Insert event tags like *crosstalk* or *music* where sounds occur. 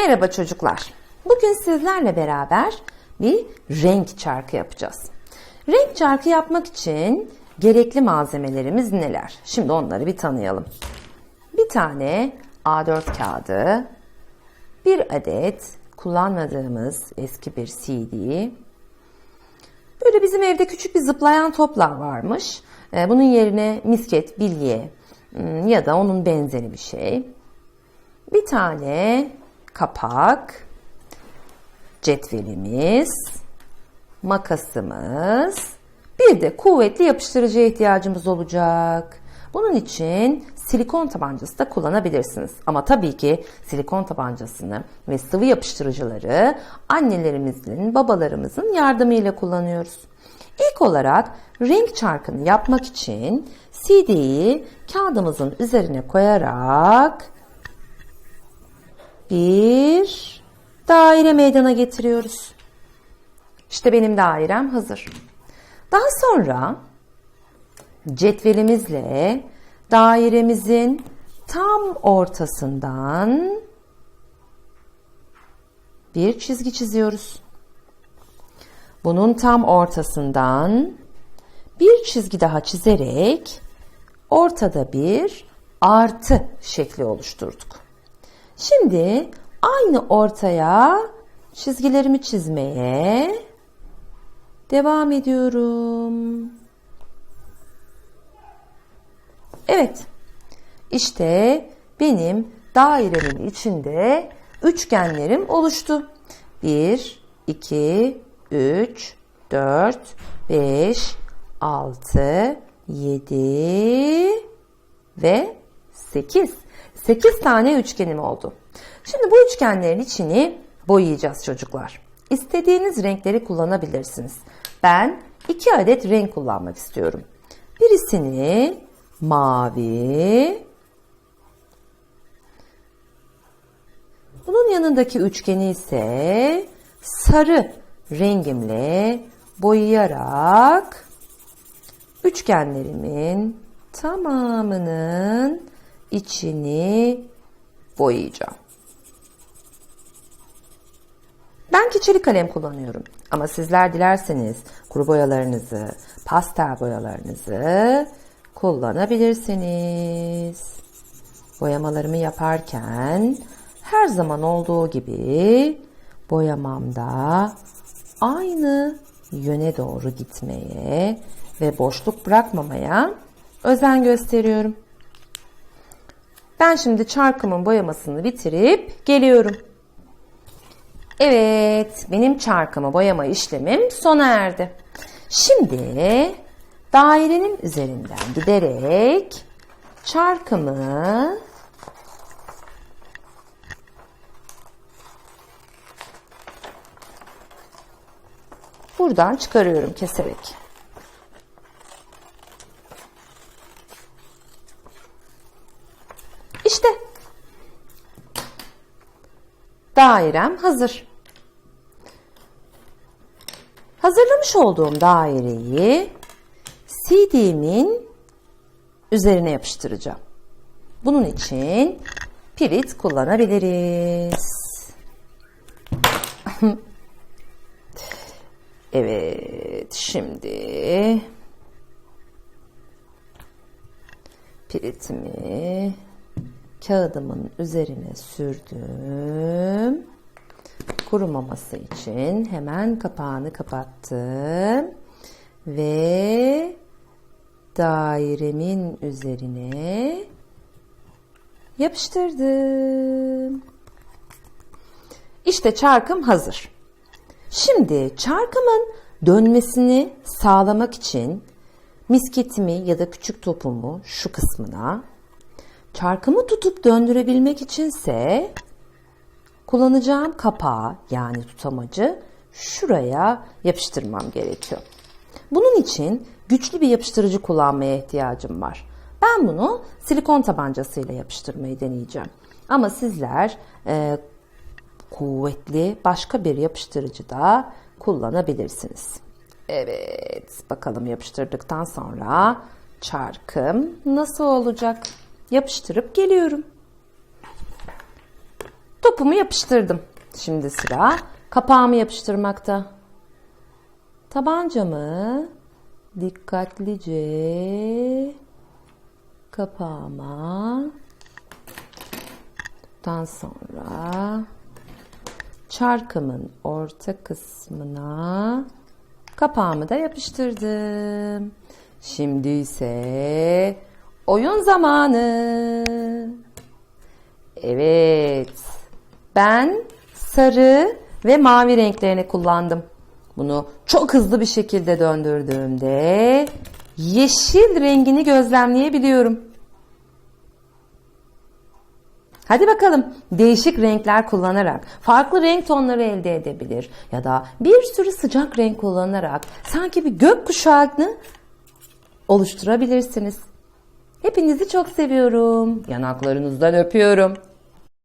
Merhaba çocuklar. Bugün sizlerle beraber bir renk çarkı yapacağız. Renk çarkı yapmak için gerekli malzemelerimiz neler? Şimdi onları bir tanıyalım. Bir tane A4 kağıdı, bir adet kullanmadığımız eski bir CD, böyle bizim evde küçük bir zıplayan toplar varmış. Ee, Bunun yerine misket, bilye ım, ya da onun benzeri bir şey. Bir tane kapak, cetvelimiz, makasımız, bir de kuvvetli yapıştırıcıya ihtiyacımız olacak. Bunun için silikon tabancası da kullanabilirsiniz. Ama tabii ki silikon tabancasını ve sıvı yapıştırıcıları annelerimizin, babalarımızın yardımıyla kullanıyoruz. İlk olarak renk çarkını yapmak için CD'yi kağıdımızın üzerine koyarak bir daire meydana getiriyoruz. İşte benim dairem hazır. Daha sonra cetvelimizle dairemizin tam ortasından bir çizgi çiziyoruz. Bunun tam ortasından bir çizgi daha çizerek ortada bir artı şekli oluşturduk. Şimdi aynı ortaya çizgilerimi çizmeye devam ediyorum. Evet. İşte benim dairemin içinde üçgenlerim oluştu. 1, 2, 3, 4, 5, 6, 7 ve 8. 8 tane üçgenim oldu. Şimdi bu üçgenlerin içini boyayacağız çocuklar. İstediğiniz renkleri kullanabilirsiniz. Ben iki adet renk kullanmak istiyorum. Birisini mavi, bunun yanındaki üçgeni ise sarı rengimle boyayarak üçgenlerimin tamamının içini boyayacağım. Ben keçeli kalem kullanıyorum. Ama sizler dilerseniz kuru boyalarınızı, pastel boyalarınızı kullanabilirsiniz. Boyamalarımı yaparken her zaman olduğu gibi boyamamda aynı yöne doğru gitmeye ve boşluk bırakmamaya özen gösteriyorum. Ben şimdi çarkımın boyamasını bitirip geliyorum. Evet, benim çarkımı boyama işlemim sona erdi. Şimdi dairenin üzerinden giderek çarkımı buradan çıkarıyorum keserek. İşte dairem hazır. Hazırlamış olduğum daireyi CD'min üzerine yapıştıracağım. Bunun için pirit kullanabiliriz. *laughs* evet, şimdi piritimi kağıdımın üzerine sürdüm. Kurumaması için hemen kapağını kapattım ve dairemin üzerine yapıştırdım. İşte çarkım hazır. Şimdi çarkımın dönmesini sağlamak için misketimi ya da küçük topumu şu kısmına Çarkımı tutup döndürebilmek içinse kullanacağım kapağı yani tutamacı şuraya yapıştırmam gerekiyor. Bunun için güçlü bir yapıştırıcı kullanmaya ihtiyacım var. Ben bunu silikon tabancasıyla yapıştırmayı deneyeceğim. Ama sizler e, kuvvetli başka bir yapıştırıcı da kullanabilirsiniz. Evet, bakalım yapıştırdıktan sonra çarkım nasıl olacak? Yapıştırıp geliyorum. topumu yapıştırdım. Şimdi sıra kapağımı yapıştırmakta. Tabancamı dikkatlice kapağıma Daha sonra çarkımın orta kısmına kapağımı da yapıştırdım. Şimdi ise oyun zamanı. Evet. Ben sarı ve mavi renklerini kullandım. Bunu çok hızlı bir şekilde döndürdüğümde yeşil rengini gözlemleyebiliyorum. Hadi bakalım değişik renkler kullanarak farklı renk tonları elde edebilir ya da bir sürü sıcak renk kullanarak sanki bir gökkuşağını oluşturabilirsiniz. Hepinizi çok seviyorum. Yanaklarınızdan öpüyorum.